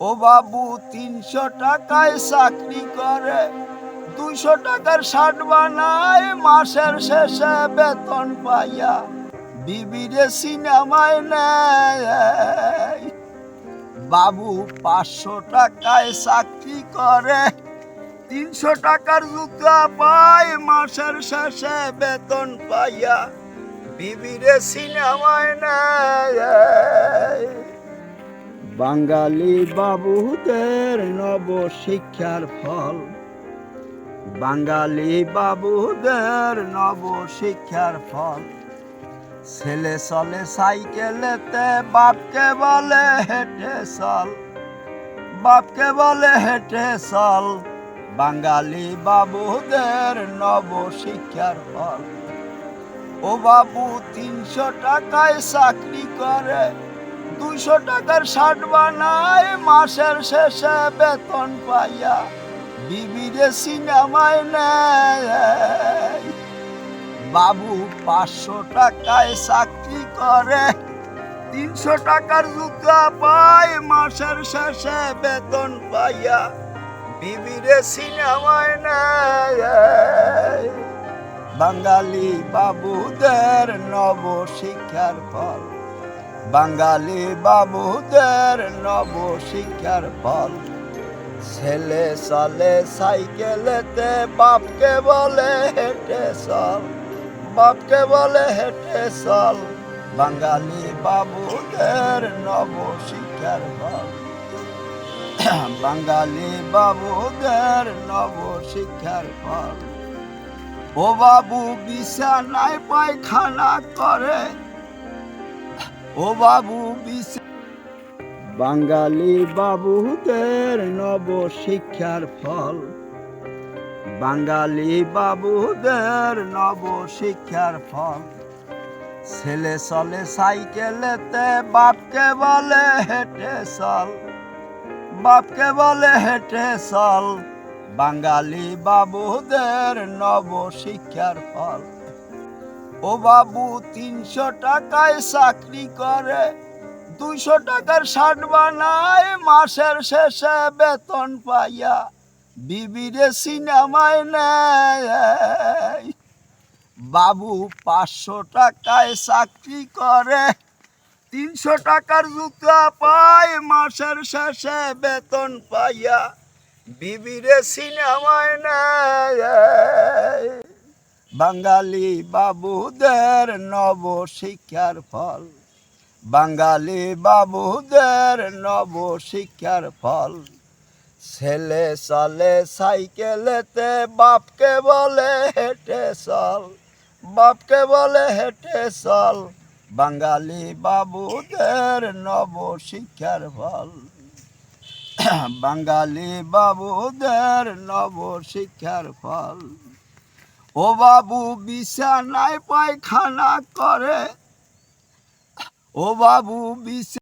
ও বাবু, তিনশো টাকায় চাকরি করে, দুইশো টাকার শার্ট বানায়, মাসের শেষে বেতন পাইয়া বিবিরে সিনেমায় নেয়। বাবু, পাঁচশো টাকায় চাকরি করে, তিনশো টাকার জুতা পায়, মাসের শেষে বেতন পাইয়া বিবিরে সিনেমায় নেয়। বাঙালি বাবুদের নব শিক্ষার ফল। বাঙালি বাবুদের নব শিক্ষার ফল। ছেলে চলে সাইকেলেতে, বাপকে বলে হেঁটে চল। বাপকে বলে হেঁটে চল। বাঙালি বাবুদের নব শিক্ষার ফল। ও বাবু তিনশো টাকায় চাকরি করে। দুইশো টাকার শার্ট বানায়, মাসের শেষে বেতন পাইয়া বিবিরে সিনেমায় নেয়। বাবু পাঁচশো টাকায় চাকরি করে, তিনশো টাকার জুতা পায়, মাসের শেষে বেতন পাইয়া বিবিরে সিনেমায় নেয়। বাঙালি বাবুদের নব শিক্ষার ফল। বাঙালি বাবুদের নব শিক্ষার ফল। ছেলে চলে সাইকেলেতে বাপকে বলে হেঁটে চল, বাপকে বলে হেঁটে চল। বাঙালি বাবুদের নব শিক্ষার ফল। বাঙালি বাবুদের নব শিক্ষার ফল। ও বাবু বিছানায় পায়খানা করে ও বাবু বাঙালি বাবুদের নব শিক্ষার ফল। বাঙালি বাবুদের নব শিক্ষার ফল। ছেলে চলে সাইকেলেতে, বাপকে বলে হেঁটে চল। বাপকে বলে হেঁটে চল। বাঙালি বাবুদের নব শিক্ষার ফল। ও বাবু, তিনশো টাকায় চাকরি করে, দুইশো টাকার শার্ট বানায়, মাসের শেষে বেতন পাইয়া বিবিরে সিনেমায় নেয়। বাবু, পাঁচশো টাকায় চাকরি করে, তিনশো টাকার জুতা পায়, মাসের শেষে বেতন পাইয়া বিবিরে সিনেমায় নেয়। বাঙালি বাবুদের নব শিক্ষার ফল। বাঙালি বাবুদের নব শিক্ষার ফল। ছেলে চলে সাইকেলেতে, বাপকে বলে হেঁটে চল। বাপকে বলে হেঁটে চল। বাঙালি বাবুদের নব শিক্ষার ফল। বাঙালি বাবুদের নব শিক্ষার ফল। ও বাবু বিছানায় পায়খানা করে। ও বাবু বিছ